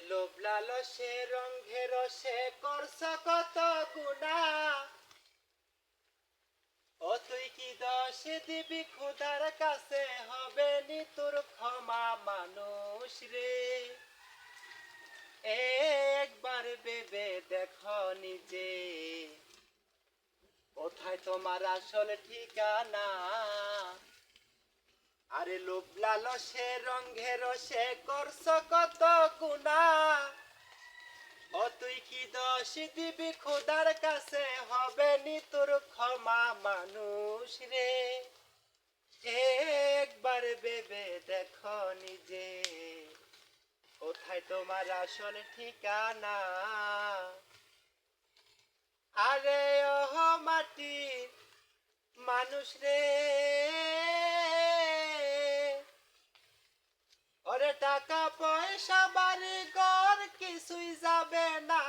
লোভ লালসে রঙে রসে, করছ কত গুণা। ও তুই কি দশে দিবি, খুদার কাছে হবে নি তোর ক্ষমা মানুষ রে। একবার ভেবে দেখো নিজে। কোথায় তোমার আসল ঠিকানা? আরে লোভ লালসে, রঙে রসে করছ কত গুণা। ও তুই কি দোষ দিবি খোদার কাছে? হবে নি তোর ক্ষমা মানুষ রে। একবার ভেবে দেখো নিজে। কোথায় তোমার আসল ঠিকানা? আরে ওহ মাটি মানুষ রে ওরে টাকা পয়সা বাড়ি ঘর কিছুই যাবে না।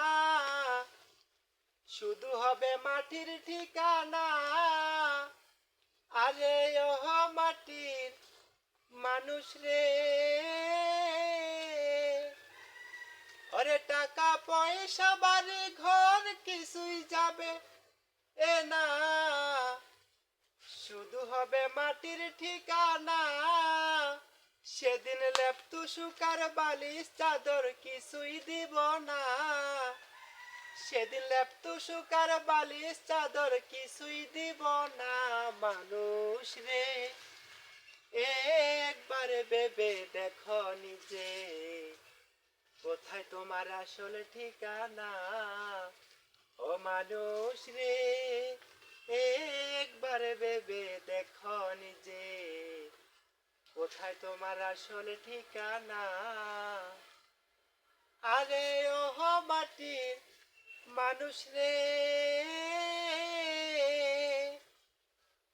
শুধু হবে মাটির ঠিকানা। আরে ওহ মাটির মানুষ রে। ওরে টাকা পয়সা বাড়ি ঘর কিছুই যাবে এ না। শুধু হবে মাটির ঠিকানা। সেদিন লেপতু সুকার বালিশ চাদর কিছুই দিব না। সেদিন লেপতু সুকার বালিশ চাদর কিছুই দিব না, মানুষ রে। একবার ভেবে দেখো নিজে, কোথায় তোমার আসল ঠিকানা? ও মানুষ রে, একবার ভেবে দেখো নিজে। কোথায় তোমার আসল ঠিকানা? আরে ওহ, মাটির মানুষ রে।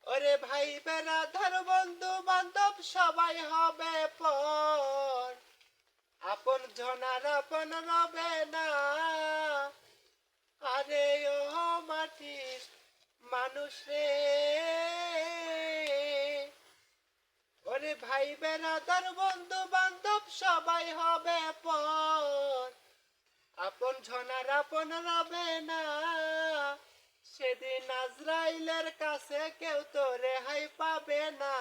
ওরে ভাই বেড়াধার বন্ধু বান্ধব সবাই হবে পর। আপন জনার আপন রবে না। আরে ও মাটির মানুষ রে। ভাই বেড়াদার বন্ধু বান্ধব সবাই হবে পর। আপন ঝনার আপন রবে না। সেদিন আজরাইলের কাছে কেউ তো রেহাই পাবে না।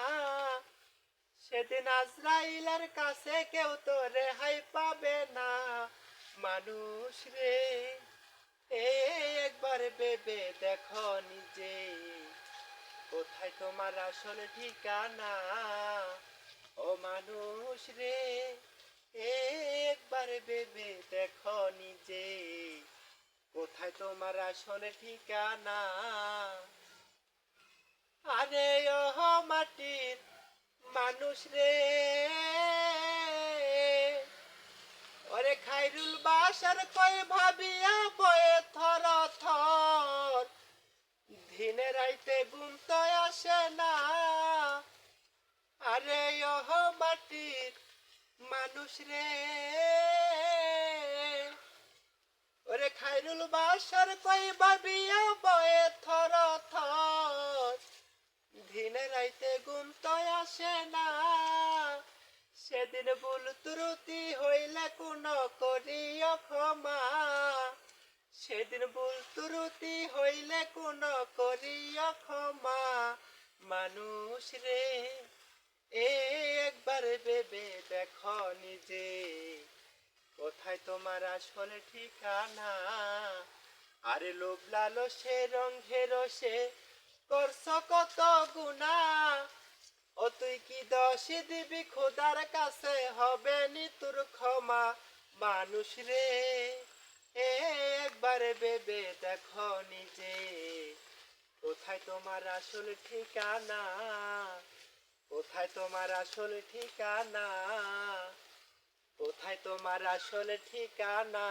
সেদিন আজরাইলের কাছে কেউ তো রেহাই পাবে না। মানুষ রে একবার ভেবে দেখো নিজে। কোথায় তোমার আসল ঠিকানা? ও মানুষ রে, একবার ভেবে দেখো নিজে। কোথায় তোমার আসল ঠিকানা? আরে ওহ মাটির মানুষ রে। ওরে খাইরুল বাসার কই ভাবিয়া বয়ে থর থর। দিনে রাইতে ঘুম তো আসে না। মাটির মানুষ রে। ওরে খাইরুল বাসার কই ভাবিয়া বয়ে থর থর। দিনে রাইতে ঘুম আসে না। সেদিন ভুল ত্রুটি হইলে কোন করিও ক্ষমা। সেদিন ভুল ত্রুটি হইলে কোন করিও ক্ষমা। মানুষ রে। একবার ভেবে দেখো নিজে, কোথায় তোমার আসল ঠিকানা? আরে লোভ লালসে, রঙে রসে করছ কত গুণা? ও তুই কি দশে দিবি খোদার কাছে? হবে নি তোর ক্ষমা মানুষ রে। একবার ভেবে দেখো নিজে, কোথায় তোমার আসল ঠিকানা? কোথায় তোমার আসল ঠিকানা? কোথায় তোমার আসল ঠিকানা?